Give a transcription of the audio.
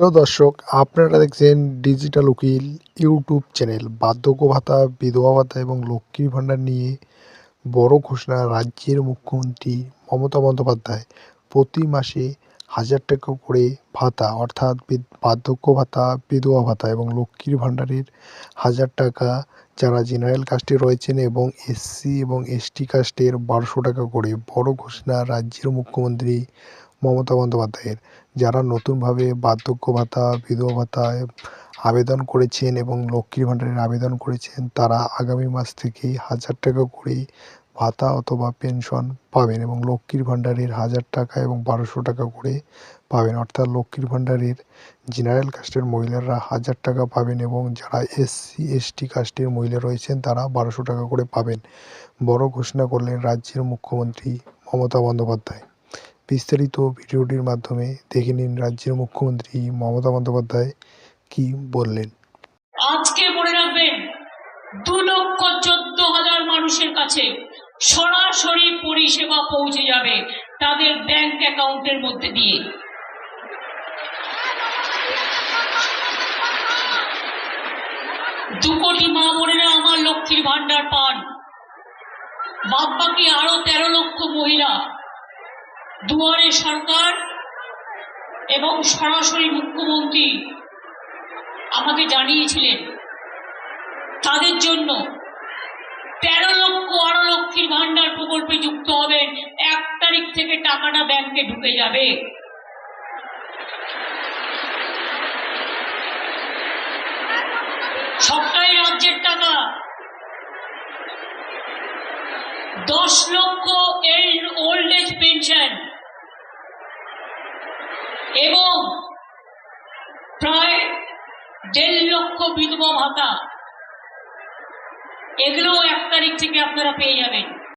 প্রিয় দর্শক, আপনারা দেখছেন ডিজিটাল উকিল ইউটিউব চ্যানেল। বার্ধক্য ভাতা বিধবা ভাতা এবং লক্ষ্মীর ভাণ্ডার নিয়ে বড় ঘোষণা রাজ্যের মুখ্যমন্ত্রী মমতা বন্দ্যোপাধ্যায়। প্রতি মাসে হাজার টাকা করে ভাতা, অর্থাৎ বার্ধক্য ভাতা বিধবা ভাতা এবং লক্ষ্মীর ভাণ্ডারের হাজার টাকা যারা জেনারেল কাস্টে রয়েছেন এবং এসসি এবং এসটি কাস্টের বারোশো টাকা করে বড় ঘোষণা রাজ্যের মুখ্যমন্ত্রী মমতা বন্দ্যোপাধ্যায়ের, যারা নতুনভাবে বার্ধক্য ভাতা বিধবা ভাতায় আবেদন করেছেন এবং লক্ষ্মীর ভাণ্ডারের আবেদন করেছেন, তারা আগামী মাস থেকেই হাজার টাকা করে ভাতা অথবা পেনশন পাবেন এবং লক্ষ্মীর ভাণ্ডারের হাজার টাকা এবং বারোশো টাকা করে পাবেন। অর্থাৎ লক্ষ্মীর ভাণ্ডারের জেনারেল কাস্টের মহিলারা হাজার টাকা পাবেন এবং যারা এসসি এসটি কাস্টের মহিলা রয়েছেন, তারা বারোশো টাকা করে পাবেন। বড় ঘোষণা করলেন রাজ্যের মুখ্যমন্ত্রী মমতা বন্দ্যোপাধ্যায়। বিস্তারিত ভিডিওটির মাধ্যমে দেখে নিন রাজ্যের মুখ্যমন্ত্রী মমতা বন্দ্যোপাধ্যায় কি বললেন। আজকে মনে রাখবেন, দু লক্ষ চোদ্দ হাজার মানুষের কাছে সরাসরি পরিষেবা পৌঁছে যাবে তাদের ব্যাংক অ্যাকাউন্টের মধ্যে দিয়ে। দু কোটি মা বোনেরা আমার লক্ষ্মীর ভান্ডার পান। বাদ বাকি আরও তেরো দুয়ারে সরকার এবং সরাসরি মুখ্যমন্ত্রী আমাকে জানিয়েছিলেন, তাদের জন্য তেরো লক্ষ আরও লক্ষীর ভান্ডার প্রকল্পে যুক্ত হবেন এক তারিখ থেকে টাকাটা ব্যাংকে ঢুকে যাবে। সবটাই রাজ্যের টাকা। দশ লক্ষ এই ওল্ড এজ পেনশন। এবং প্রায় দেড় লক্ষ বিধবা ভাতা এগুলোও এক তারিখ থেকে আপনারা পেয়ে যাবেন।